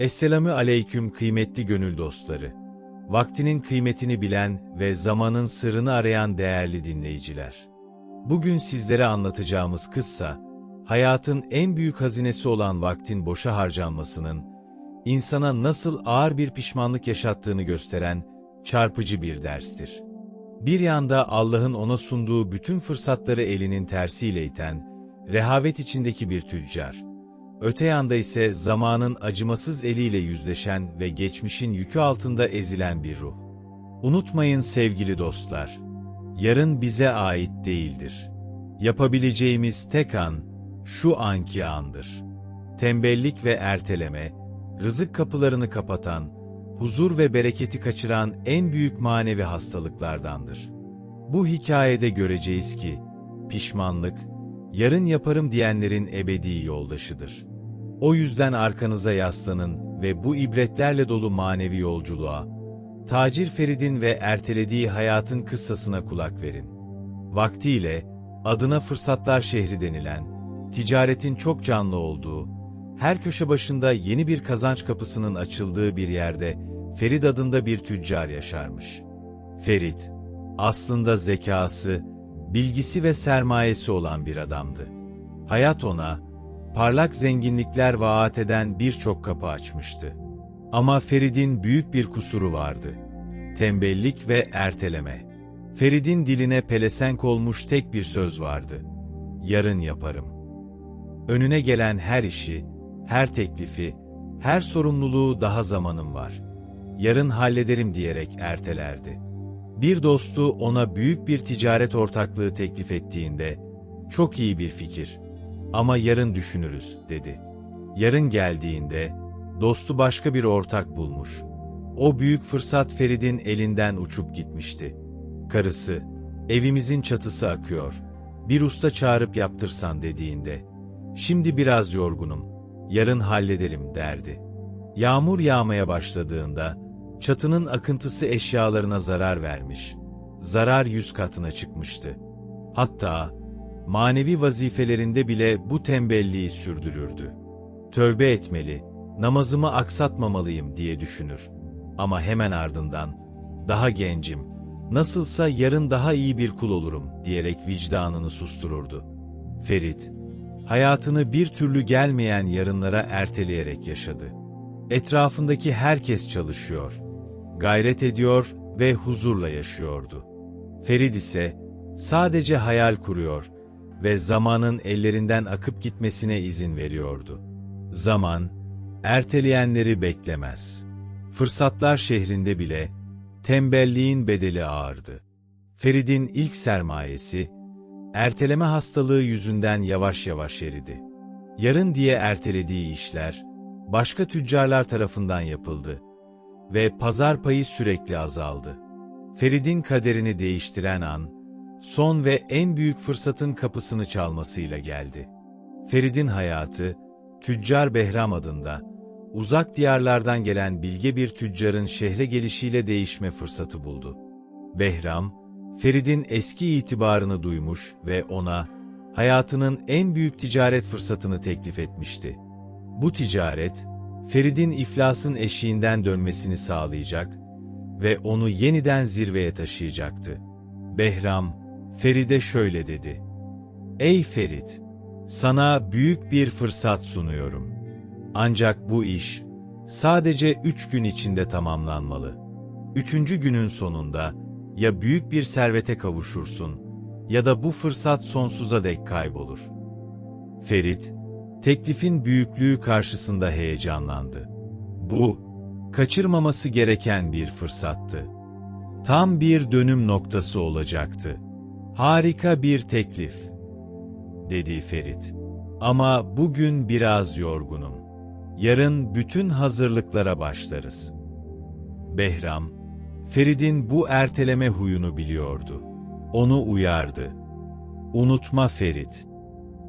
Esselamü aleyküm kıymetli gönül dostları. Vaktinin kıymetini bilen ve zamanın sırrını arayan değerli dinleyiciler. Bugün sizlere anlatacağımız kıssa, hayatın en büyük hazinesi olan vaktin boşa harcanmasının, insana nasıl ağır bir pişmanlık yaşattığını gösteren çarpıcı bir derstir. Bir yanda Allah'ın ona sunduğu bütün fırsatları elinin tersiyle iten, rehavet içindeki bir tüccar, öte yanda ise zamanın acımasız eliyle yüzleşen ve geçmişin yükü altında ezilen bir ruh. Unutmayın sevgili dostlar, yarın bize ait değildir. Yapabileceğimiz tek an, şu anki andır. Tembellik ve erteleme, rızık kapılarını kapatan, huzur ve bereketi kaçıran en büyük manevi hastalıklardandır. Bu hikayede göreceğiz ki, pişmanlık, yarın yaparım diyenlerin ebedi yoldaşıdır. O yüzden arkanıza yaslanın ve bu ibretlerle dolu manevi yolculuğa, Tacir Ferid'in ve ertelediği hayatın kıssasına kulak verin. Vaktiyle, adına fırsatlar şehri denilen, ticaretin çok canlı olduğu, her köşe başında yeni bir kazanç kapısının açıldığı bir yerde Ferit adında bir tüccar yaşarmış. Ferit, aslında zekası, bilgisi ve sermayesi olan bir adamdı. Hayat ona, parlak zenginlikler vaat eden birçok kapı açmıştı. Ama Ferid'in büyük bir kusuru vardı. Tembellik ve erteleme. Ferid'in diline pelesenk olmuş tek bir söz vardı. Yarın yaparım. Önüne gelen her işi, her teklifi, her sorumluluğu daha zamanım var. Yarın hallederim diyerek ertelerdi. Bir dostu ona büyük bir ticaret ortaklığı teklif ettiğinde, çok iyi bir fikir ama yarın düşünürüz dedi. Yarın geldiğinde, dostu başka bir ortak bulmuş. O büyük fırsat Ferid'in elinden uçup gitmişti. Karısı, evimizin çatısı akıyor, bir usta çağırıp yaptırsan dediğinde, şimdi biraz yorgunum, yarın hallederim derdi. Yağmur yağmaya başladığında, çatının akıntısı eşyalarına zarar vermiş, zarar yüz katına çıkmıştı. Hatta, manevi vazifelerinde bile bu tembelliği sürdürürdü. Tövbe etmeli, namazımı aksatmamalıyım diye düşünür. Ama hemen ardından, daha gencim, nasılsa yarın daha iyi bir kul olurum diyerek vicdanını sustururdu. Ferit, hayatını bir türlü gelmeyen yarınlara erteleyerek yaşadı. Etrafındaki herkes çalışıyor, gayret ediyor ve huzurla yaşıyordu. Ferit ise sadece hayal kuruyor ve zamanın ellerinden akıp gitmesine izin veriyordu. Zaman, erteleyenleri beklemez. Fırsatlar şehrinde bile tembelliğin bedeli ağırdı. Ferid'in ilk sermayesi, erteleme hastalığı yüzünden yavaş yavaş eridi. Yarın diye ertelediği işler, başka tüccarlar tarafından yapıldı ve pazar payı sürekli azaldı. Ferid'in kaderini değiştiren an, son ve en büyük fırsatın kapısını çalmasıyla geldi. Ferid'in hayatı, Tüccar Behram adında, uzak diyarlardan gelen bilge bir tüccarın şehre gelişiyle değişme fırsatı buldu. Behram, Ferid'in eski itibarını duymuş ve ona, hayatının en büyük ticaret fırsatını teklif etmişti. Bu ticaret, Ferid'in iflasın eşiğinden dönmesini sağlayacak ve onu yeniden zirveye taşıyacaktı. Behram, Feride şöyle dedi. Ey Ferit! Sana büyük bir fırsat sunuyorum. Ancak bu iş sadece üç gün içinde tamamlanmalı. Üçüncü günün sonunda ya büyük bir servete kavuşursun ya da bu fırsat sonsuza dek kaybolur. Ferit, teklifin büyüklüğü karşısında heyecanlandı. Bu, kaçırmaması gereken bir fırsattı. Tam bir dönüm noktası olacaktı. Harika bir teklif, dedi Ferit. Ama bugün biraz yorgunum. Yarın bütün hazırlıklara başlarız. Behram, Ferit'in bu erteleme huyunu biliyordu. Onu uyardı. Unutma Ferit.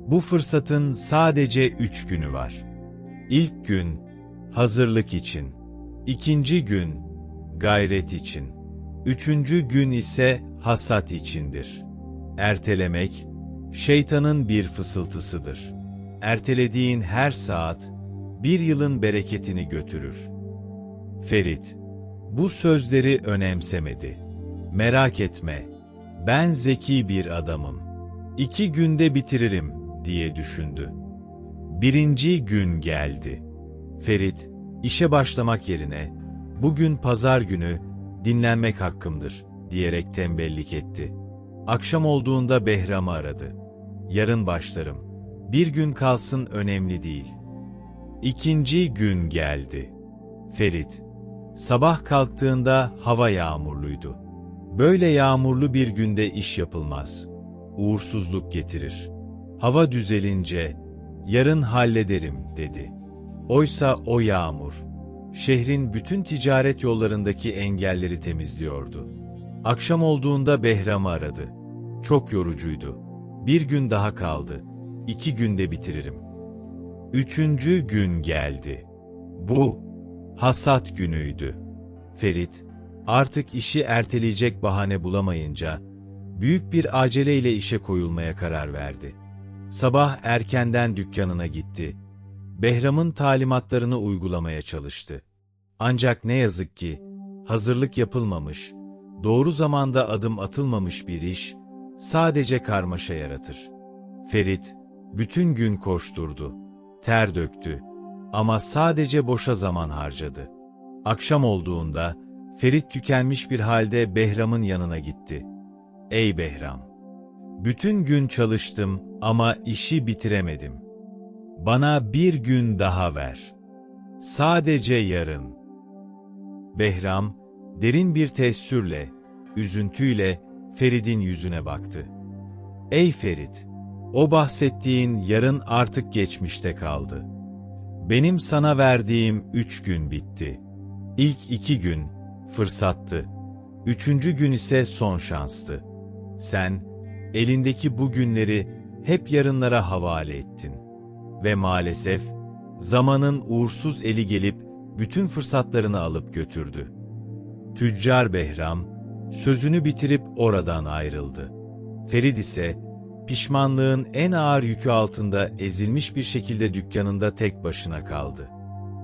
Bu fırsatın sadece üç günü var. İlk gün, hazırlık için. İkinci gün, gayret için. Üçüncü gün ise hasat içindir. Ertelemek, şeytanın bir fısıltısıdır. Ertelediğin her saat, bir yılın bereketini götürür. Ferit, bu sözleri önemsemedi. Merak etme, ben zeki bir adamım. İki günde bitiririm, diye düşündü. Birinci gün geldi. Ferit, işe başlamak yerine, bugün pazar günü, dinlenmek hakkımdır, diyerek tembellik etti. Akşam olduğunda Behram'ı aradı. Yarın başlarım. Bir gün kalsın önemli değil. İkinci gün geldi. Ferit, sabah kalktığında hava yağmurluydu. Böyle yağmurlu bir günde iş yapılmaz. Uğursuzluk getirir. Hava düzelince, yarın hallederim, dedi. Oysa o yağmur, şehrin bütün ticaret yollarındaki engelleri temizliyordu. Akşam olduğunda Behram'ı aradı. Çok yorucuydu. Bir gün daha kaldı. İki günde bitiririm. Üçüncü gün geldi. Bu, hasat günüydü. Ferit, artık işi erteleyecek bahane bulamayınca, büyük bir aceleyle işe koyulmaya karar verdi. Sabah erkenden dükkanına gitti. Behram'ın talimatlarını uygulamaya çalıştı. Ancak ne yazık ki, hazırlık yapılmamış, doğru zamanda adım atılmamış bir iş, sadece karmaşa yaratır. Ferit, bütün gün koşturdu, ter döktü ama sadece boşa zaman harcadı. Akşam olduğunda, Ferit tükenmiş bir halde Behram'ın yanına gitti. Ey Behram! Bütün gün çalıştım ama işi bitiremedim. Bana bir gün daha ver. Sadece yarın. Behram, derin bir teessürle, üzüntüyle Ferit'in yüzüne baktı. Ey Ferit! O bahsettiğin yarın artık geçmişte kaldı. Benim sana verdiğim üç gün bitti. İlk iki gün, fırsattı. Üçüncü gün ise son şanstı. Sen, elindeki bu günleri hep yarınlara havale ettin. Ve maalesef, zamanın uğursuz eli gelip bütün fırsatlarını alıp götürdü. Tüccar Behram, sözünü bitirip oradan ayrıldı. Ferid ise, pişmanlığın en ağır yükü altında ezilmiş bir şekilde dükkanında tek başına kaldı.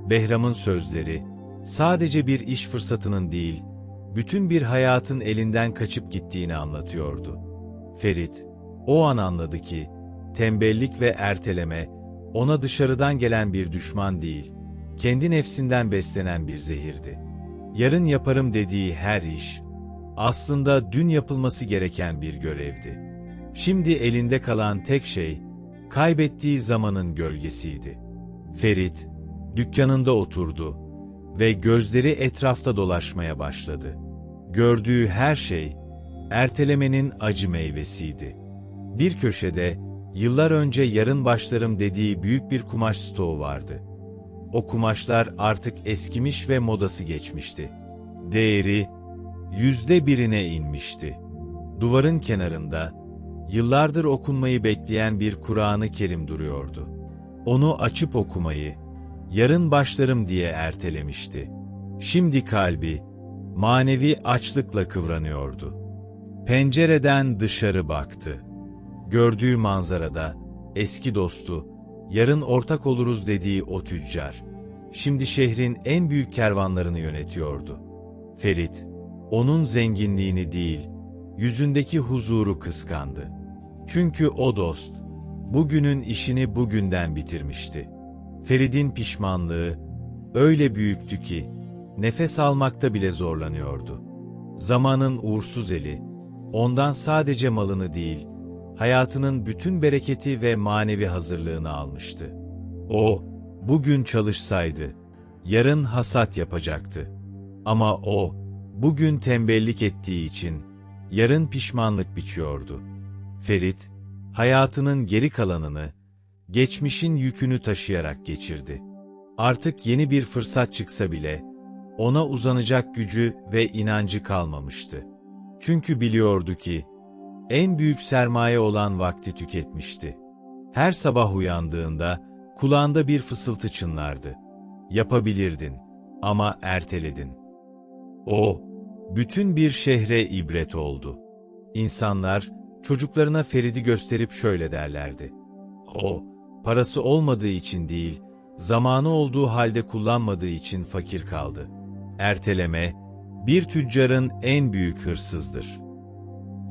Behram'ın sözleri, sadece bir iş fırsatının değil, bütün bir hayatın elinden kaçıp gittiğini anlatıyordu. Ferit, o an anladı ki, tembellik ve erteleme, ona dışarıdan gelen bir düşman değil, kendi nefsinden beslenen bir zehirdi. Yarın yaparım dediği her iş, aslında dün yapılması gereken bir görevdi. Şimdi elinde kalan tek şey, kaybettiği zamanın gölgesiydi. Ferit, dükkanında oturdu ve gözleri etrafta dolaşmaya başladı. Gördüğü her şey, ertelemenin acı meyvesiydi. Bir köşede, yıllar önce yarın başlarım dediği büyük bir kumaş stoğu vardı. O kumaşlar artık eskimiş ve modası geçmişti. Değeri, yüzde birine inmişti. Duvarın kenarında, yıllardır okunmayı bekleyen bir Kur'an-ı Kerim duruyordu. Onu açıp okumayı, yarın başlarım diye ertelemişti. Şimdi kalbi, manevi açlıkla kıvranıyordu. Pencereden dışarı baktı. Gördüğü manzarada, eski dostu, yarın ortak oluruz dediği o tüccar, şimdi şehrin en büyük kervanlarını yönetiyordu. Ferit, onun zenginliğini değil, yüzündeki huzuru kıskandı. Çünkü o dost, bugünün işini bugünden bitirmişti. Ferid'in pişmanlığı, öyle büyüktü ki, nefes almakta bile zorlanıyordu. Zamanın uğursuz eli, ondan sadece malını değil, hayatının bütün bereketi ve manevi hazırlığını almıştı. O, bugün çalışsaydı, yarın hasat yapacaktı. Ama o, bugün tembellik ettiği için, yarın pişmanlık biçiyordu. Ferit, hayatının geri kalanını, geçmişin yükünü taşıyarak geçirdi. Artık yeni bir fırsat çıksa bile, ona uzanacak gücü ve inancı kalmamıştı. Çünkü biliyordu ki, en büyük sermaye olan vakti tüketmişti. Her sabah uyandığında, kulağında bir fısıltı çınlardı. Yapabilirdin ama erteledin. O, bütün bir şehre ibret oldu. İnsanlar, çocuklarına Ferid'i gösterip şöyle derlerdi. O, parası olmadığı için değil, zamanı olduğu halde kullanmadığı için fakir kaldı. Erteleme, bir tüccarın en büyük hırsızdır.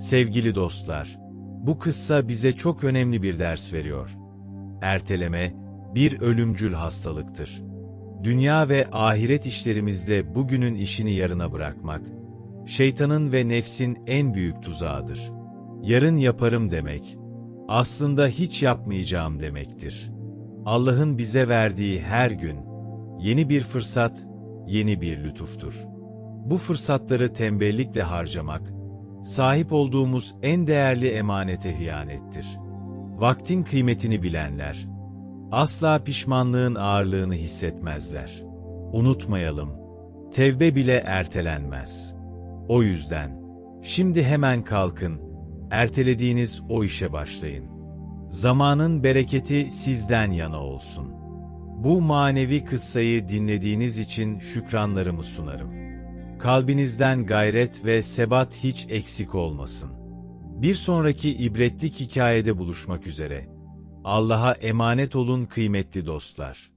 Sevgili dostlar, bu kıssa bize çok önemli bir ders veriyor. Erteleme, bir ölümcül hastalıktır. Dünya ve ahiret işlerimizde bugünün işini yarına bırakmak, şeytanın ve nefsin en büyük tuzağıdır. Yarın yaparım demek, aslında hiç yapmayacağım demektir. Allah'ın bize verdiği her gün, yeni bir fırsat, yeni bir lütuftur. Bu fırsatları tembellikle harcamak, sahip olduğumuz en değerli emanete hıyanettir. Vaktin kıymetini bilenler, asla pişmanlığın ağırlığını hissetmezler. Unutmayalım, tevbe bile ertelenmez. O yüzden, şimdi hemen kalkın, ertelediğiniz o işe başlayın. Zamanın bereketi sizden yana olsun. Bu manevi kıssayı dinlediğiniz için şükranlarımı sunarım. Kalbinizden gayret ve sebat hiç eksik olmasın. Bir sonraki ibretlik hikayede buluşmak üzere. Allah'a emanet olun kıymetli dostlar.